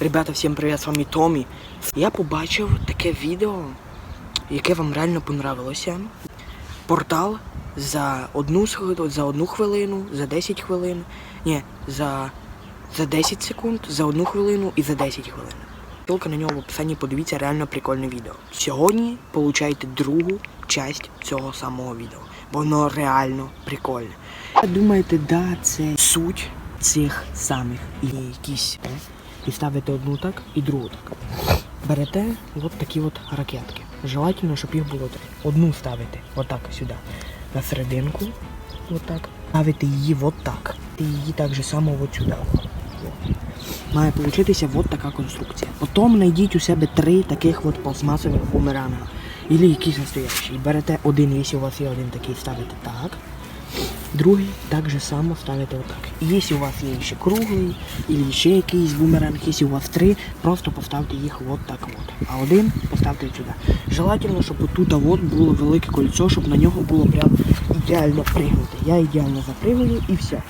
Ребята, всім привіт, з вами Томі. Я побачив таке відео, яке вам реально понравилося. Портал за одну, за одну хвилину, за 10 хвилин. Ні, за, за 10 секунд, за одну хвилину і за 10 хвилин. Ссылка на нього в описанні, подивіться реально прикольне відео. Сьогодні получаєте другу часть цього самого відео, воно реально прикольне. Думаєте, да, це суть цих самих і якісь і ставите одну так і другу так. Берете от такі от ракетки. Желательно, щоб їх було три. Одну ставите отак сюди на серединку, отак. Ставите її от так. І її так же само от сюди. Має получитися от така конструкція. Потім знайдіть у себе три таких от пластмасових бумеранга. Ілі якісь настоящі. Берете один, якщо у вас є один такий, ставите так. Другий так же само ставите отак. Якщо у вас є ще круглий, або ще якийсь бумеранг, якщо у вас три, просто поставте їх от так от. А один поставте сюди. Желательно, щоб тут от було велике кольцо, щоб на нього було прям ідеально пригнути. Я ідеально запригую і все.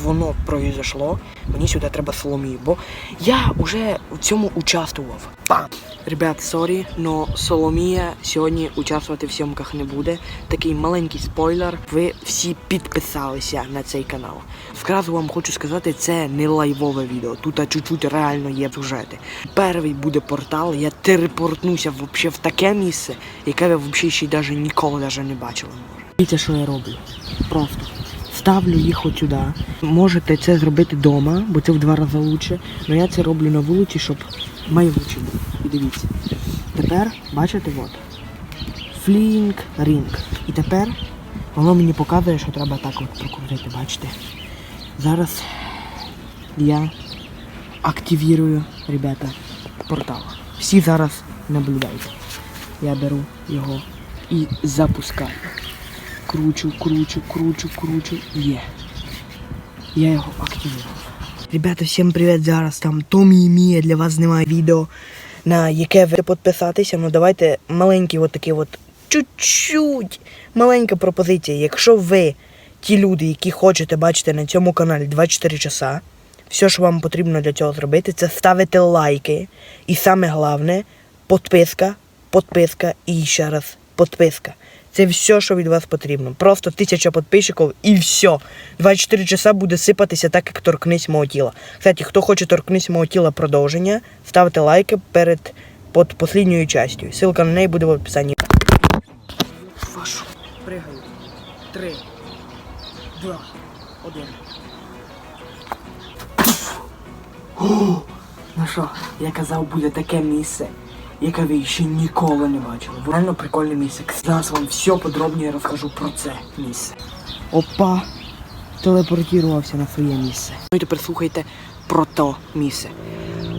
Воно произошло, мені сюди треба соломію, бо я вже в цьому участвував. Пам! Ребят, сорі, но Соломія сьогодні участвувати в зйомках не буде. Такий маленький спойлер. Ви всі підписалися на цей канал. Зразу вам хочу сказати, це не лайвове відео. Тут чуть-чуть реально є сюжети. Перший буде портал, я телепортнуся вообще в таке місце, яке ви взагалі ще й даже ніколи даже не бачили. Дивіться, що я роблю. Просто ставлю їх от сюди. Можете це зробити вдома, бо це в два рази лучше. Але я це роблю на вулиці, щоб найлучше було. І дивіться. Тепер, бачите, от. Флінк рінг. І тепер воно мені показує, що треба так от прокрутити, бачите. Зараз я активірую, ребята, портал. Всі зараз наблюдайте. Я беру його і запускаю. Кручу, кручу, кручу, кручу. Є. Я його активував. Ребята, всім привіт! Зараз там Томі і Мія для вас знімає відео, на яке ви підписатися. Ну давайте маленький от такий от чуть-чуть маленька пропозиція. Якщо ви ті люди, які хочете бачити на цьому каналі 24 часа, все, що вам потрібно для цього зробити, це ставити лайки. І саме головне підписка, підписка і ще раз підписка. Це все, що від вас потрібно. Просто тисяча підписчиків і все. 24 часа буде сипатися так, як торкнись мого тіла. Кстати, хто хоче торкнись мого тіла продовження, ставте лайки перед під послідньою частю. Ссылка на неї буде в описанні. Вашу. Пригаю. Три. Два. Один. Ну що, я казав, буде таке місце, яке ви ще ніколи не бачили. Реально прикольне місце. Зараз вам все подробніше розкажу про це місце. Опа! Телепортувався на своє місце. Ну і тепер слухайте про то місце.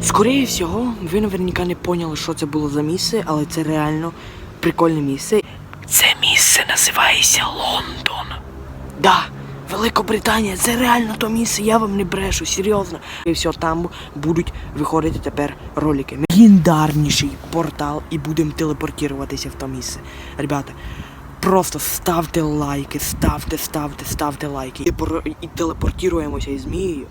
Скоріше всього, ви наверняка не поняли, що це було за місце, але це реально прикольне місце. Це місце називається Лондон. Да, Великобританія, це реально то місце, я вам не брешу, серйозно. І все там будуть виходити тепер ролики. Легендарніший портал і будемо телепортуватися в то місце. Ребята, просто ставте лайки, ставте, ставте, ставте лайки. І, пор- і телепортуємося із Мією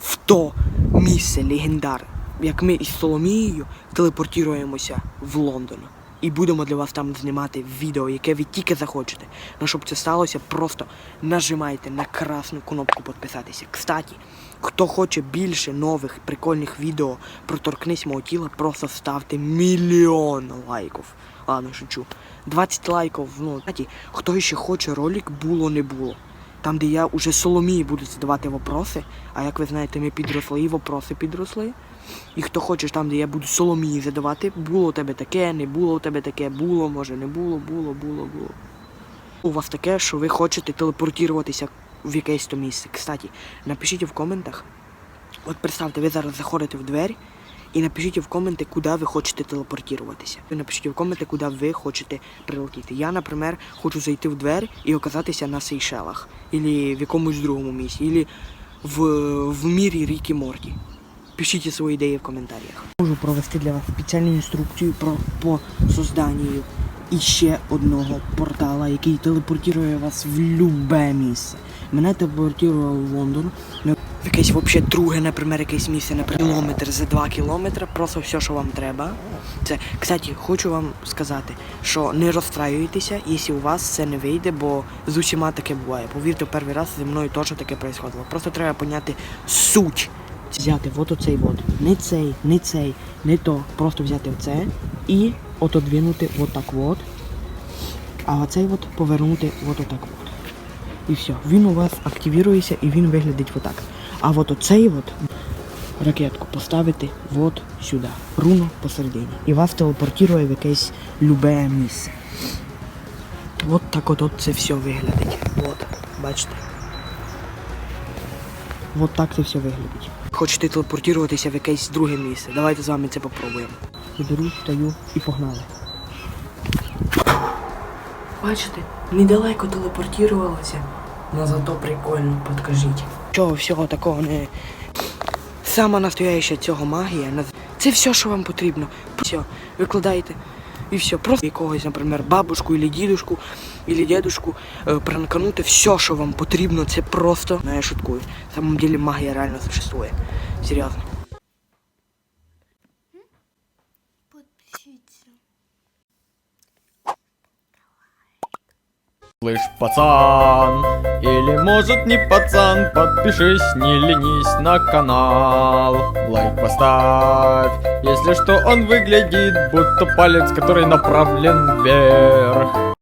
в то місце легендар. Як ми із Соломією телепортуємося в Лондон. І будемо для вас там знімати відео, яке ви тільки захочете. Ну, щоб це сталося, просто нажимайте на красну кнопку підписатися. Кстати, хто хоче більше нових прикольних відео про торкнись мого тіла, просто ставте мільйон лайків. Ладно, шучу. 20 лайків, ну, кстати, хто ще хоче ролик, було не було. Там, де я уже Соломії буду задавати вопроси, а як ви знаєте, ми підросли і вопроси підросли. І хто хоче там, де я буду Соломії задавати, було у тебе таке, не було у тебе таке, було, може не було, було, було, було. У вас таке, що ви хочете телепортуватися в якесь то місце. Кстати, напишіть в коментах. От представте, ви зараз заходите в двері і напишіть в коменти, куди ви хочете телепортуватися. Напишіть в коменти, куди ви хочете прилетіти. Я, наприклад, хочу зайти в двері і оказатися на Сейшелах, або в якомусь другому місці, або в, в мірі Рікі Морті. Пишіть свої ідеї в коментарях. Можу провести для вас спеціальну інструкцію про по созданню іще одного портала, який телепортує вас в любе місце. Мене телепортувало в Лондон. Якесь вообще друге, наприклад, якесь місце, наприклад, кілометр за два кілометри, просто все, що вам треба. Це, кстати, хочу вам сказати, що не розстраюйтеся, якщо у вас це не вийде, бо з усіма таке буває. Повірте, перший раз зі мною теж таке происходило. Просто треба поняти суть. Взяти от оцей от. Не цей, не цей, не то. Просто взяти оце і отодвинути от так от. А оцей от повернути от отак от. І все. Він у вас активірується і він виглядить отак. А от оцей от ракетку поставити от сюди. Руно посередині. І вас телепортує в якесь любе місце. От так от, от це все виглядить. От, бачите. От так це все виглядить. Хочете телепортуватися в якесь друге місце. Давайте з вами це попробуємо. Беру, стою і погнали. Бачите, недалеко телепортувалося, но зато прикольно, підкажіть. Чого всього такого не. Сама настояща цього магія. Це все, що вам потрібно. Все, викладаєте. І все. Просто якогось, наприклад, бабушку або дідушку, або дедушку е, пранканути. Все, що вам потрібно, це просто. Ну, я шуткую. На самом деле магія реально существує. Серйозно. Слышь, пацан, или может не пацан, подпишись, не ленись на канал. Лайк поставь, если что он выглядит, будто палец, который направлен вверх.